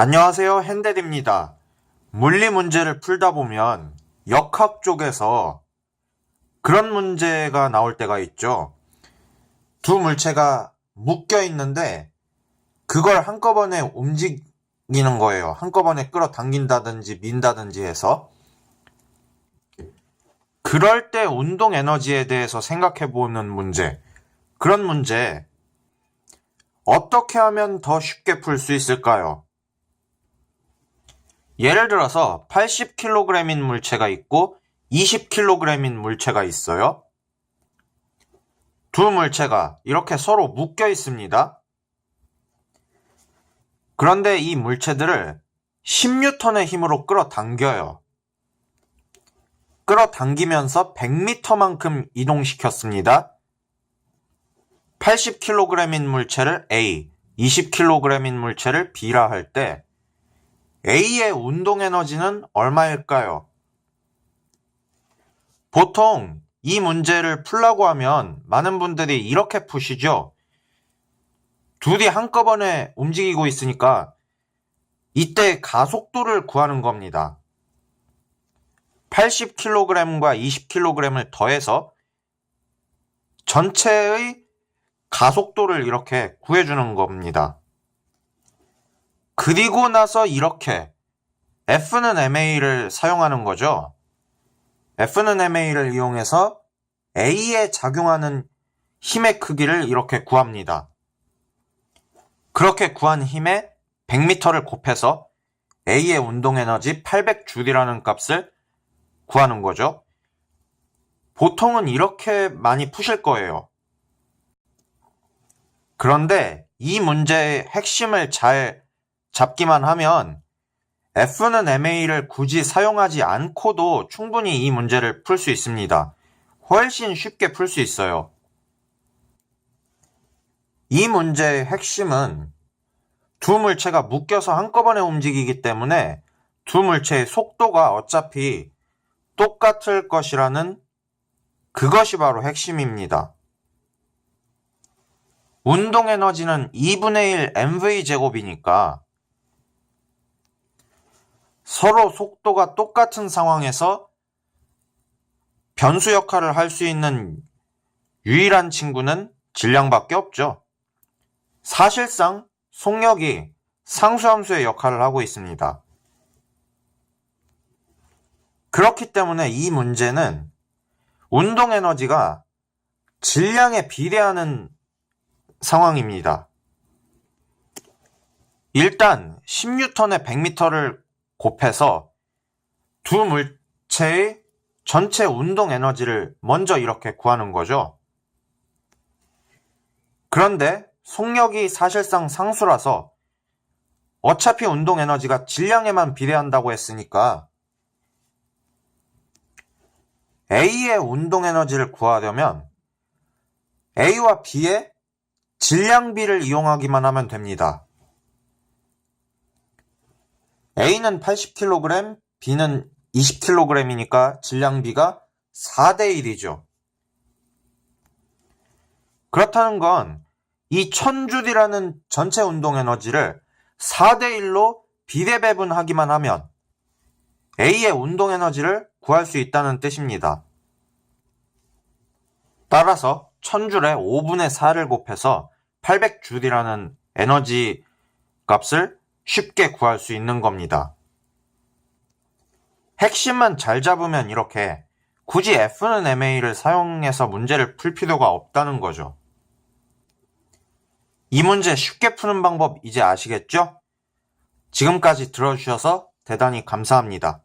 안녕하세요. 핸델입니다. 물리 문제를 풀다 보면 역학 쪽에서 그런 문제가 나올 때가 있죠. 두 물체가 묶여 있는데 그걸 한꺼번에 움직이는 거예요. 한꺼번에 끌어당긴다든지 민다든지 해서 그럴 때 운동 에너지에 대해서 생각해 보는 문제. 그런 문제 어떻게 하면 더 쉽게 풀 수 있을까요? 예를 들어서 80kg인 물체가 있고 20kg인 물체가 있어요. 두 물체가 이렇게 서로 묶여 있습니다. 그런데 이 물체들을 10N의 힘으로 끌어당겨요. 끌어당기면서 100m만큼 이동시켰습니다. 80kg인 물체를 A, 20kg인 물체를 B라 할 때 A의 운동 에너지는 얼마일까요? 보통 이 문제를 풀라고 하면 많은 분들이 이렇게 푸시죠. 둘이 한꺼번에 움직이고 있으니까 이때 가속도를 구하는 겁니다. 80kg과 20kg을 더해서 전체의 가속도를 이렇게 구해주는 겁니다. 그리고 나서 이렇게 F는 MA를 사용하는 거죠. F는 MA를 이용해서 A에 작용하는 힘의 크기를 이렇게 구합니다. 그렇게 구한 힘에 100m를 곱해서 A의 운동 에너지 800줄이라는 값을 구하는 거죠. 보통은 이렇게 많이 푸실 거예요. 그런데 이 문제의 핵심을 잘 잡기만 하면 F는 MA를 굳이 사용하지 않고도 충분히 이 문제를 풀 수 있습니다. 훨씬 쉽게 풀 수 있어요. 이 문제의 핵심은 두 물체가 묶여서 한꺼번에 움직이기 때문에 두 물체의 속도가 어차피 똑같을 것이라는 그것이 바로 핵심입니다. 운동 에너지는 2분의 1 mv 제곱이니까 서로 속도가 똑같은 상황에서 변수 역할을 할 수 있는 유일한 친구는 질량밖에 없죠. 사실상 속력이 상수함수의 역할을 하고 있습니다. 그렇기 때문에 이 문제는 운동 에너지가 질량에 비례하는 상황입니다. 일단 10N에 100m를 곱해서 두 물체의 전체 운동 에너지를 먼저 이렇게 구하는 거죠. 그런데 속력이 사실상 상수라서 어차피 운동 에너지가 질량에만 비례한다고 했으니까 A의 운동 에너지를 구하려면 A와 B의 질량비를 이용하기만 하면 됩니다. A는 80kg, B는 20kg이니까 질량비가 4대 1이죠. 그렇다는 건이 1000줄이라는 전체 운동 에너지를 4대 1로 비례 배분하기만 하면 A의 운동 에너지를 구할 수 있다는 뜻입니다. 따라서 1000줄에 5분의 4를 곱해서 800줄이라는 에너지 값을 쉽게 구할 수 있는 겁니다. 핵심만 잘 잡으면 이렇게 굳이 F는 MA를 사용해서 문제를 풀 필요가 없다는 거죠. 이 문제 쉽게 푸는 방법 이제 아시겠죠? 지금까지 들어주셔서 대단히 감사합니다.